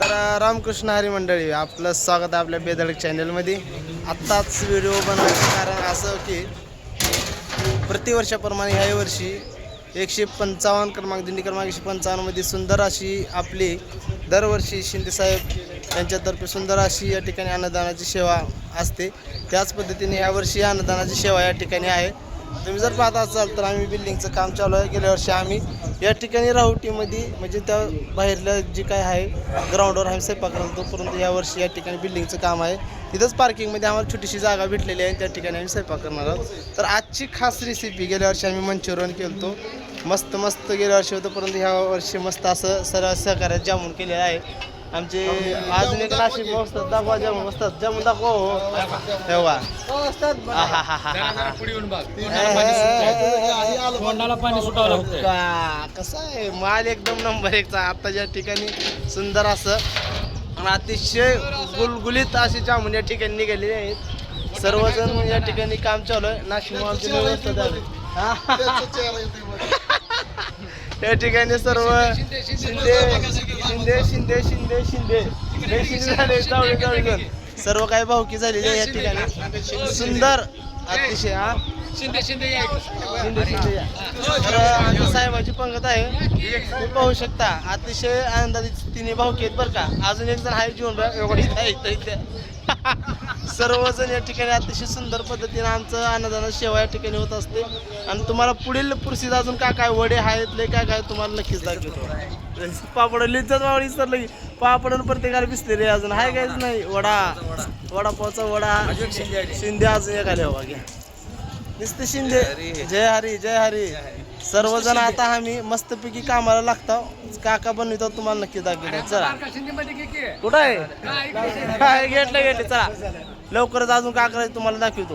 तर रामकृष्ण हरी मंडळी आपलं स्वागत आहे आपल्या बेदळक चॅनलमध्ये आत्ताच व्हिडिओ बनवायचं कारण असं की प्रतिवर्षाप्रमाणे ह्याही वर्षी एकशे पंचावन्न क्रमांक दिंडी क्रमांक एकशे पंचावन्नमध्ये सुंदर अशी आपली दरवर्षी शिंदेसाहेब यांच्यातर्फे सुंदर अशी या ठिकाणी अन्नदानाची सेवा असते. त्याच पद्धतीने यावर्षी अन्नदानाची सेवा या ठिकाणी आहे. तुम्ही जर पाहत असाल तर आम्ही बिल्डिंगचं काम चालू आहे. गेल्या वर्षी आम्ही या ठिकाणी राहुटीमध्ये म्हणजे त्या बाहेरलं जे काय आहे ग्राउंडवर आम्ही स्वयंपाक करतो परंतु यावर्षी या ठिकाणी बिल्डिंगचं काम आहे. तिथंच पार्किंगमध्ये आम्हाला छोटीशी जागा भेटलेली आहे. त्या ठिकाणी आम्ही स्वयंपाक करणार आहोत. तर आजची खास रेसिपी गेल्या वर्षी आम्ही मंचुरियन केलतो. मस्त मस्त गेल्या वर्षी होतं. परंतु ह्या वर्षी मस्त असं सरळ सहकार्यात जामून केलेलं आहे. आमचे अजून एक नाशिक असतात दाखवा जामून असतात जामून दाखवा हो तेव्हा. कसं आहे? माल एकदम नंबर एकचा. आता या ठिकाणी सुंदर असं आणि अतिशय गुलगुलीत असे जामुन या ठिकाणी निघालेले आहेत. सर्वजण या ठिकाणी काम चालू आहे. नाशिक आमची व्यवस्था झाली या ठिकाणी सर्व शिंदे शिंदे शिंदे शिंदे शिंदे. शिंदे शिंदे झाले जावळे जावळे सर्व काही भावकी झालेली आहे या ठिकाणी. सुंदर अतिशय हा. शिंदे शिंदे या शिंदे शिंदे या. तर साहेबाची पंगत आहे. तुम्ही पाहू शकता. अतिशय आनंदाची तिने भाऊ आहेत बरं का. अजून एक जण आहे जीवन एवढी आहे इथं इथे. सर्वजण या ठिकाणी अतिशय सुंदर पद्धतीने आमचं अन्नदान सेवा या ठिकाणी होत असते. आणि तुम्हाला पुढील पुरशीत अजून काय काय वडे आहेत लय काय काय तुम्हाला नक्कीच दाखवतो. पापड लिज्जत वावडी सर लगी पापड प्रत्येकाला बिसले रे अजून. हाय काहीच नाही वडा. वडापावचा वडा. शिंदे अजून एक आले घ्या. नुसते शिंदे. जय हरी. जय हरी सर्वजण आता आम्ही मस्तपैकी कामाला लागतो. काका बनवितो तुम्हाला नक्की दाखवतो. चला. कुठं आहे? काय घेतलं घेतलं चला. लवकरच अजून करायचं तुम्हाला दाखवतो.